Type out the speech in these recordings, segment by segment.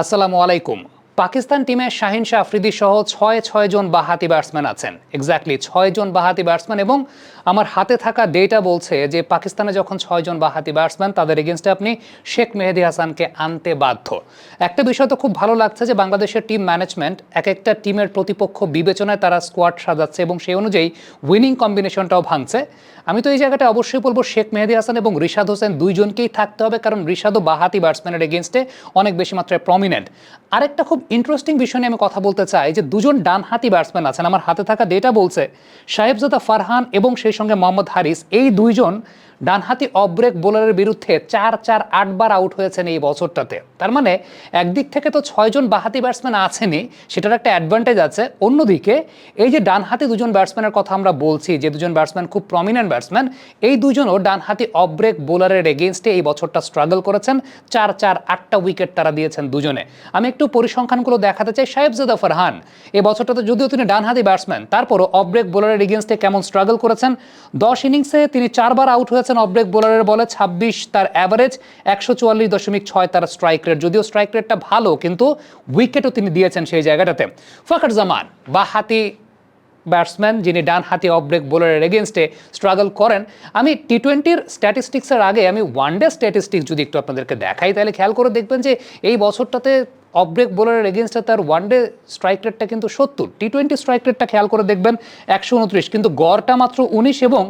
আসসালামু আলাইকুম। পাকিস্তান টিমে শাহিন শাহ, আফ্রিদি সহ ছয় ছয় জন বাহাতি ব্যাটসম্যান আছেন। এক্স্যাক্টলি ছয় জন বাহাতি ব্যাটসম্যান এবং আমার হাতে থাকা ডেটা বলছে যে পাকিস্তানে যখন ছয় জন বাহাতি ব্যাটসম্যান তাদের এগেনস্টে আপনি শেখ মেহেদি হাসানকে আনতে বাধ্য। একটা বিষয় তো খুব ভালো লাগছে যে বাংলাদেশের টিম ম্যানেজমেন্ট এক একটা টিমের প্রতিপক্ষ বিবেচনায় তারা স্কোয়াড সাজাচ্ছে এবং সেই অনুযায়ী উইনিং কম্বিনেশনটাও ভাঙছে। আমি তো এই জায়গাটা অবশ্যই বলব শেখ মেহেদি হাসান এবং রিশাদ হোসেন দুইজনকেই থাকতে হবে কারণ রিশাদও বাহাতি ব্যাটসম্যানের এগেনস্টে অনেক বেশি মাত্রায় প্রমিনেন্ট আরেকটা খুব ইন্টারেস্টিং বিষয় নিয়ে আমি কথা বলতে চাই যে দুজন ডানহাতি ব্যাটসম্যান আছেন। আমার হাতে থাকা ডেটা বলছে, সাহেবজাদা ফারহান এবং সেই সঙ্গে মোহাম্মদ হারিস, এই দুইজন ডানহাতি অফ ব্রেক বোলারের বিরুদ্ধে চার চার আটবার আউট হয়েছেন এই বছরটাতে। তার মানে একদিক থেকে তো ছয়জন বাহাতি ব্যাটসম্যান আছেনই, সেটার একটা অ্যাডভান্টেজ আছে। অন্যদিকে, এই যে ডানহাতি দুজন ব্যাটসম্যানের কথা আমরা বলছি, যে দুজন ব্যাটসম্যান খুব প্রমিনেন্ট ব্যাটসম্যান, এই দুজনও ডানহাতি অফ ব্রেক বোলারের এগেনস্টে এই বছরটা স্ট্রাগল করেছেন। চার চার আটটা উইকেট তারা দিয়েছেন দুজনে। আমি একটু পরিসংখ্যানগুলো দেখাতে চাই। সাহেবজাদা ফারহান এই বছরটাতে যদিও তিনি ডানহাতি ব্যাটসম্যান, তারপরও অফ ব্রেক বোলারের এগেনস্টে কেমন স্ট্রাগল করেছেন? দশ ইনিংসে তিনি চারবার আউট হয়েছেন অফ ব্রেক বোলারের বলে ছাব্বিশ তার অ্যাভারেজ একশো চুয়াল্লিশ দশমিক ছয় তার স্ট্রাইক রেট যদিও স্ট্রাইক রেটটা ভালো, কিন্তু উইকেটও তিনি দিয়েছেন সেই জায়গাটাতে। ফখর জামান বা হাতি ব্যাটসম্যান যিনি ডান হাতি অফ ব্রেক বোলারের এগেনস্টে স্ট্রাগল করেন। আমি টি টোয়েন্টির স্ট্যাটিস্টিক্সের আগে আমি ওয়ান ডে স্ট্যাটিস্টিক্স যদি একটু আপনাদেরকে দেখাই, তাহলে খেয়াল করে দেখবেন যে এই বছরটাতে অফ ব্রেক বোলারের এগেনস্টে তার ওয়ান ডে স্ট্রাইক রেটটা কিন্তু সত্তর। টি টোয়েন্টি স্ট্রাইক রেটটা খেয়াল করে দেখবেন একশো উনত্রিশ। কিন্তু গড়টা মাত্র উনিশ এবং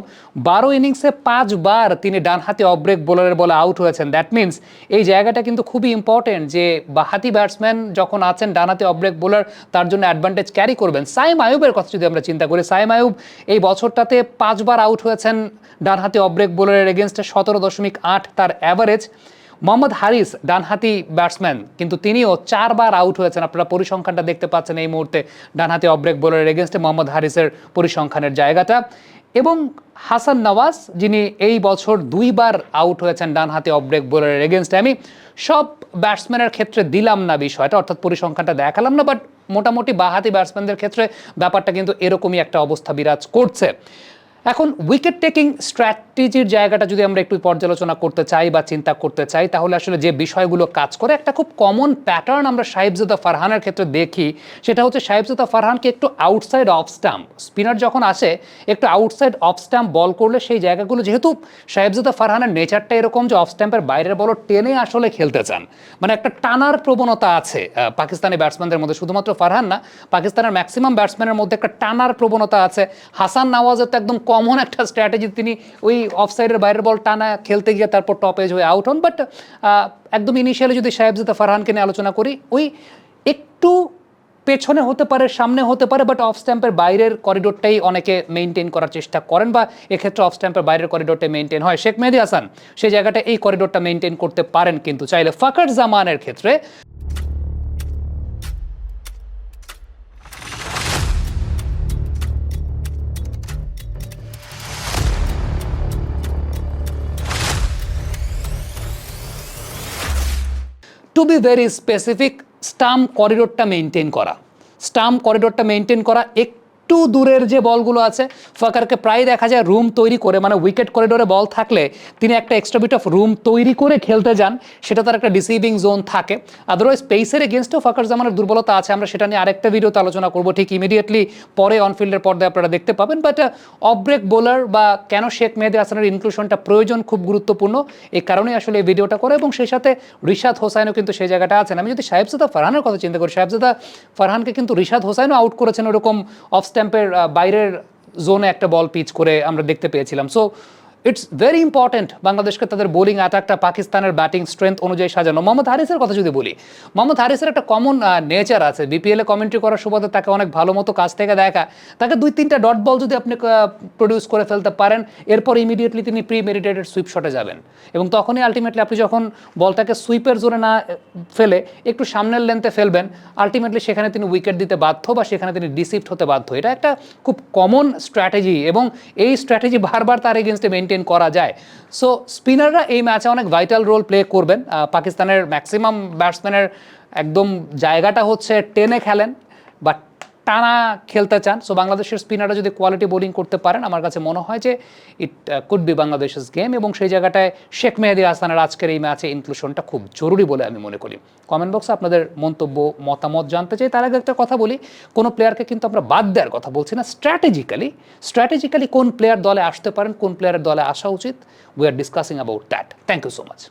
বারো ইনিংসে পাঁচবার তিনি ডানহাতি অফ ব্রেক বোলারের বলে আউট হয়েছেন। দ্যাট মিনস এই জায়গাটা কিন্তু খুবই ইম্পর্টেন্ট যে বাহাতি ব্যাটসম্যান যখন আছেন ডানহাতি অফ ব্রেক বোলার তার জন্য অ্যাডভান্টেজ ক্যারি করবেন। সাইম আয়ুবের কথা যদি আমরা চিন্তা করি, সাইম আয়ুব এই বছরটাতে পাঁচবার আউট হয়েছেন ডানহাতি অফ ব্রেক বোলারের এগেনস্টে সতেরো দশমিক আট তার অ্যাভারেজ মোহাম্মদ হারিস ডানহাতি ব্যাটসম্যান, কিন্তু তিনিও চারবার আউট হয়েছেন। আপনারা পরিসংখ্যানটা দেখতে পাচ্ছেন এই মুহূর্তে ডানহাতি অব্রেক বোলারের এগেনস্টে মোহাম্মদ হারিসের পরিসংখ্যানের জায়গাটা। এবং হাসান নওয়াজ, যিনি এই বছর দুইবার আউট হয়েছেন ডানহাতি অব্রেক বোলারের এগেনস্টে আমি সব ব্যাটসম্যানের ক্ষেত্রে দিলাম না বিষয়টা, অর্থাৎ পরিসংখ্যানটা দেখালাম না বাট মোটামুটি বাহাতি ব্যাটসম্যানদের ক্ষেত্রে ব্যাপারটা কিন্তু এরকমই একটা অবস্থা বিরাজ করছে। এখন উইকেট টেকিং স্ট্র্যাটেজির জায়গাটা যদি আমরা একটু পর্যালোচনা করতে চাই বা চিন্তা করতে চাই, তাহলে আসলে যে বিষয়গুলো কাজ করে, একটা খুব কমন প্যাটার্ন আমরা সাহেবজাদা ফারহানের ক্ষেত্রে দেখি, সেটা হচ্ছে সাহেবজাদা ফারহানকে একটু আউটসাইড অফ স্টাম্প স্পিনার যখন আসে, একটু আউটসাইড অফ স্ট্যাম্প বল করলে সেই জায়গাগুলো, যেহেতু সাহেবজাদা ফারহানের নেচারটা এরকম যে অফ স্ট্যাম্পের বাইরের বল টেনে আসলে খেলতে চান মানে একটা টানার প্রবণতা আছে পাকিস্তানি ব্যাটসম্যানদের মধ্যে, শুধুমাত্র ফারহান না, পাকিস্তানের ম্যাক্সিমাম ব্যাটসম্যানের মধ্যে একটা টানার প্রবণতা আছে, হাসান নওয়াজের তো একদম কমন একটা স্ট্র্যাটেজি তিনি ওই অফসাইডের বাইরের বল টানা খেলতে গিয়ে তারপর টপ এজ হয়ে আউট হন। বাট একদম ইনিশিয়ালি যদি সাহেবজাদা ফারহানকে নিয়ে আলোচনা করি, ওই একটু পেছনে হতে পারে, সামনে হতে পারে বাট অফ স্ট্যাম্পের বাইরের করিডোরটাই অনেকে মেনটেন করার চেষ্টা করেন বা এক্ষেত্রে অফ স্ট্যাম্পের বাইরের করিডোরটা মেনটেন হয়। শেখ মেহেদি হাসান সেই জায়গাটা এই করিডোরটা মেনটেন করতে পারেন কিন্তু। চাইলে ফাকার জামানের ক্ষেত্রে to be very specific stump করিডোরটা maintain করা। স্টাম্প করিডোরটা মেনটেন করা একটু দূরের যে বলগুলো আছে ফাকারকে প্রায় দেখা যায় রুম তৈরি করে মানে উইকেট করিডোরে বল থাকলে তিনি একটা এক্সট্রা বিট অফ রুম তৈরি করে খেলতে যান, সেটা তার একটা ডিসিভিং জোন থাকে। আদারওয়াইজ পেসের এগেনস্টেও ফাকার জামানের দুর্বলতা আছে, আমরা সেটা নিয়ে আরেকটা ভিডিওতে আলোচনা করব ঠিক ইমিডিয়েটলি পরে অনফিল্ডের পর্দায় আপনারা দেখতে পাবেন। বাট অফ ব্রেক বোলার বা কেন শেখ মেহেদি হাসানের ইনক্লুশনটা প্রয়োজন খুব গুরুত্বপূর্ণ, এই কারণেই আসলে এই ভিডিওটা করে। এবং সেই সাথে রিশাদ হোসাইনও কিন্তু সেই জায়গাটা আছেন। আমি যদি সাহেবজাদা ফারহানের কথা চিন্তা করি, সাহেবজাদা ফারহানকে কিন্তু রিশাদ হোসাইনও আউট করেছেন ওরকম অফ স্ট্যাম্পের বাইরের জোনে একটা বল পিচ করে আমরা দেখতে পেয়েছিলাম। সো ইটস ভেরি ইম্পর্টেন্ট বাংলাদেশকে তাদের বোলিং অ্যাটাকটা পাকিস্তানের ব্যাটিং স্ট্রেংথ অনুযায়ী সাজানো। মোহাম্মদ হারিসের কথা যদি বলি, মোহাম্মদ হারিসের একটা কমন নেচার আছে। বিপিএলে কমেন্ট্রি করার সুবাদে তাকে অনেক ভালো মতো কাছ থেকে দেখা। তাকে দুই তিনটা ডট বল যদি আপনি প্রডিউস করে ফেলতে পারেন, এরপর ইমিডিয়েটলি তিনি প্রি মেডিটেটেড সুইপ শটে যাবেন। এবং তখনই আলটিমেটলি আপনি যখন বলটাকে সুইপের জোরে না ফেলে, একটু সামনের লেন্থে ফেলবেন আলটিমেটলি সেখানে তিনি উইকেট দিতে বাধ্য বা সেখানে তিনি ডিসিপ্ট হতে বাধ্য। এটা একটা খুব কমন স্ট্র্যাটেজি এবং এই স্ট্র্যাটেজি বারবার তার এগেনস্টে মেনটেন করা যায়। সো স্পিনাররা এই ম্যাচে অনেক ভাইটাল রোল প্লে করবেন। পাকিস্তানের ম্যাক্সিমাম ব্যাটসম্যানের একদম জায়গাটা হচ্ছে টেনে খেলেন। বাট টানা খেলতে চান। সো বাংলাদেশের স্পিনাররা যদি কোয়ালিটি বোলিং করতে পারেন, আমার কাছে মনে হয় যে ইট কুড বি বাংলাদেশের গেম এবং সেই জায়গাটায় শেখ মেহেদি হাসানের আজকের এই ম্যাচে ইনক্লুশনটা খুব জরুরি বলে আমি মনে করি। কমেন্ট বক্সে আপনাদের মন্তব্য, মতামত জানতে চাই। তার আগে একটা কথা বলি, কোনো প্লেয়ারকে কিন্তু আমরা বাদ দেওয়ার কথা বলছি না। স্ট্র্যাটেজিক্যালি স্ট্র্যাটেজিক্যালি কোন প্লেয়ার দলে আসতে পারেন, কোন প্লেয়ারের দলে আসা উচিত? We are discussing about that thank you so much